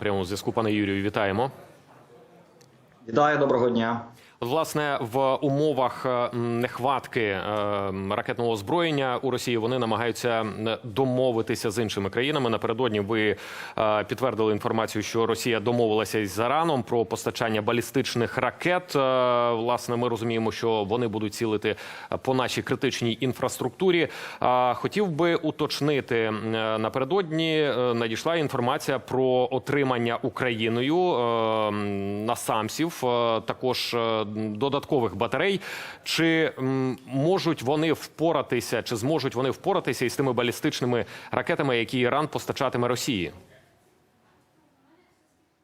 прямому зв'язку. Пане Юрію, вітаємо. Вітаю, доброго дня. Власне, в умовах е, нехватки е, ракетного озброєння у Росії вони намагаються домовитися з іншими країнами. Напередодні ви е, підтвердили інформацію, що Росія домовилася із Іраном про постачання балістичних ракет. Власне, ми розуміємо, що вони будуть цілити по нашій критичній інфраструктурі. Хотів би уточнити напередодні надійшла інформація про отримання Україною насамсів, також додаткових батарей. Чи можуть вони впоратися, чи зможуть вони впоратися із тими балістичними ракетами, які Іран постачатиме Росії?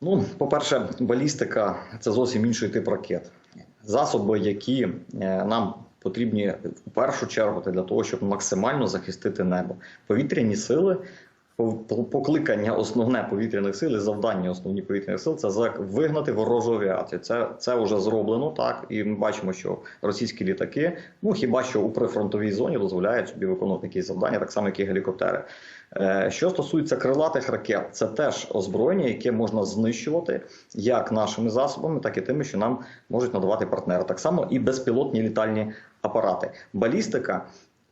Ну, по-перше, балістика це зовсім інший тип ракет. Засоби, які е, нам потрібні в першу чергу для того, щоб максимально захистити небо. Повітряні сили, покликання основне повітряних сил завдання основні повітряних сил це вигнати ворожу авіацію. Це, це вже зроблено так, і ми бачимо, що російські літаки, ну хіба що у прифронтовій зоні дозволяють собі виконувати такі завдання, так само як і гелікоптери. Е, Що стосується крилатих ракет, це теж озброєння, яке можна знищувати як нашими засобами, так і тими, що нам можуть надавати партнери. Так само і безпілотні літальні апарати. Балістика.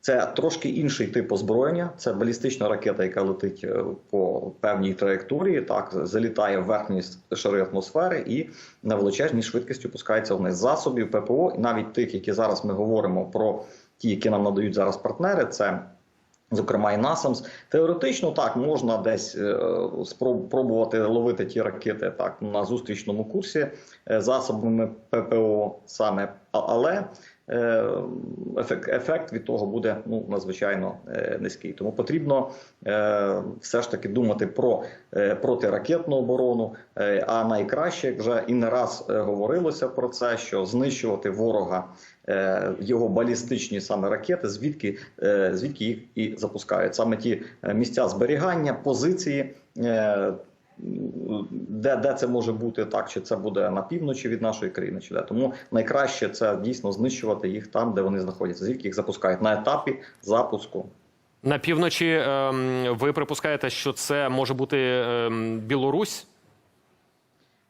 Це трошки інший тип озброєння. Це балістична ракета, яка летить е, по певній траєкторії, так залітає в верхні шари атмосфери і на величезній швидкості пускається вниз засобів ППО, і навіть тих, які зараз ми говоримо про ті, які нам надають зараз партнери. Це Зокрема, і НАСАМС. Теоретично так можна десь е, спроб- пробувати ловити ті ракети так на зустрічному курсі е, засобами ППО саме, але ефект, ефект від того буде ну надзвичайно е, низький. Тому потрібно е, все ж таки думати про е, протиракетну оборону. Е, а найкраще, як вже і не раз е, говорилося про це, що знищувати ворога е, його балістичні саме ракети, звідки, е, звідки їх і запускають. Саме ті е, місця зберігання, позиції. Е, Де, де це може бути так, чи це буде на півночі від нашої країни, чи де тому найкраще це дійсно знищувати їх там, де вони знаходяться, звідки їх запускають на етапі запуску. На півночі ем, ви припускаєте, що це може бути ем, Білорусь?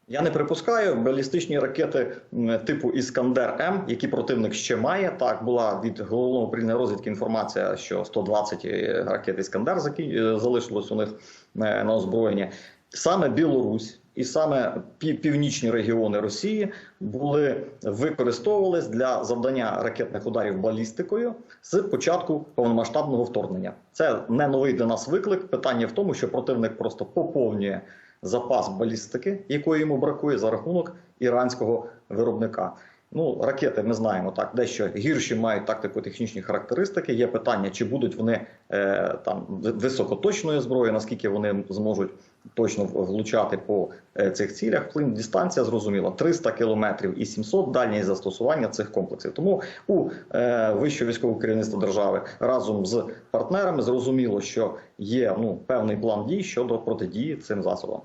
Я не припускаю балістичні ракети типу Іскандер М, які противник ще має. Так була від головного управління розвідки інформація, що 120 ракет Іскандер е, залишилось у них е, на озброєння. Саме Білорусь і саме північні регіони Росії були використовувались для завдання ракетних ударів балістикою з початку повномасштабного вторгнення. Це не новий для нас виклик. Питання в тому, що противник просто поповнює запас балістики, якої йому бракує за рахунок іранського виробника. Ну, ракети ми знаємо так, дещо гірші мають тактико-технічні характеристики. Є питання, чи будуть вони е, там ви- високоточної зброї, наскільки вони зможуть точно влучати по е, цих цілях. Вплин дистанція зрозуміла 300 кілометрів і 700 дальність застосування цих комплексів. Тому у е, вищого військового керівництва держави разом з партнерами зрозуміло, що є ну певний план дій щодо протидії цим засобам.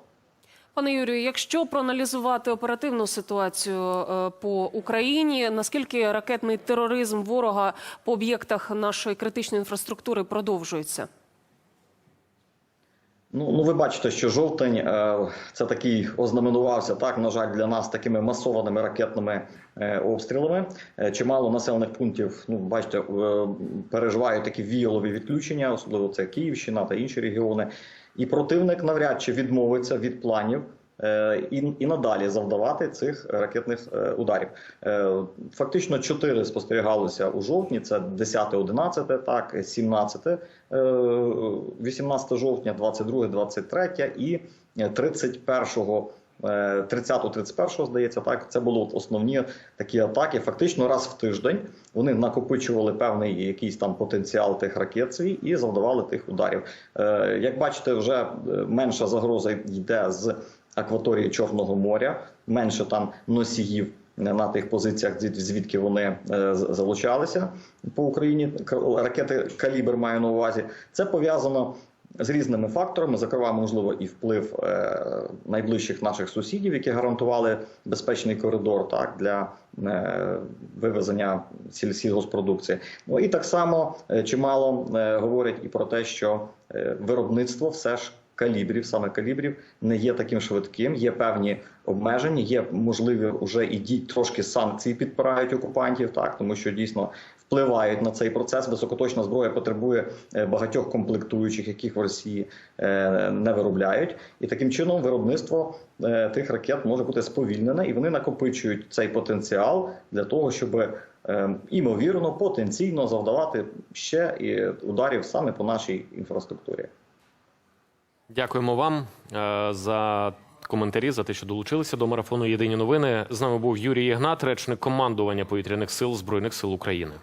Пане Юрію, якщо проаналізувати оперативну ситуацію е, по Україні, наскільки ракетний тероризм ворога по об'єктах нашої критичної інфраструктури продовжується? Ну, ну ви бачите, що жовтень е, це такий ознаменувався так. На жаль, для нас такими масованими ракетними е, обстрілами. Е, чимало населених пунктів. Ну, бачите, е, переживають такі віялові відключення, особливо це Київщина та інші регіони. І противник навряд чи відмовиться від планів. Е, І, і надалі завдавати цих ракетних е, ударів. Е, Фактично чотири спостерігалося у жовтні. Це 10, 11, так, 17, е, 18 жовтня, 22, 23 і 31 е, 30-31, здається, так це були основні такі атаки. Фактично раз в тиждень вони накопичували певний якийсь там потенціал тих ракет свій і завдавали тих ударів. Як бачите, вже менша загроза йде з акваторії Чорного моря, менше там носіїв на тих позиціях, звідки вони е, залучалися по Україні. Ракети калібр маю на увазі. Це пов'язано з різними факторами, зокрема, можливо, і вплив е, найближчих наших сусідів, які гарантували безпечний коридор так для е, вивезення сіль- сільгоспродукції. Ну і так само чимало говорять і про те, що виробництво все ж калібрів, саме калібрів, не є таким швидким. Є певні обмеження, є можливі вже і дій трошки санкції підпирають окупантів, так тому що дійсно впливають на цей процес. Високоточна зброя потребує е, багатьох комплектуючих, яких в Росії е, не виробляють, і таким чином виробництво е, тих ракет може бути сповільнене, і вони накопичують цей потенціал для того, щоб імовірно потенційно завдавати ще і ударів саме по нашій інфраструктурі. Дякуємо вам е, за коментарі, за те, що долучилися до марафону Єдині новини. З нами був Юрій Ігнат, речник командування повітряних сил Збройних сил України.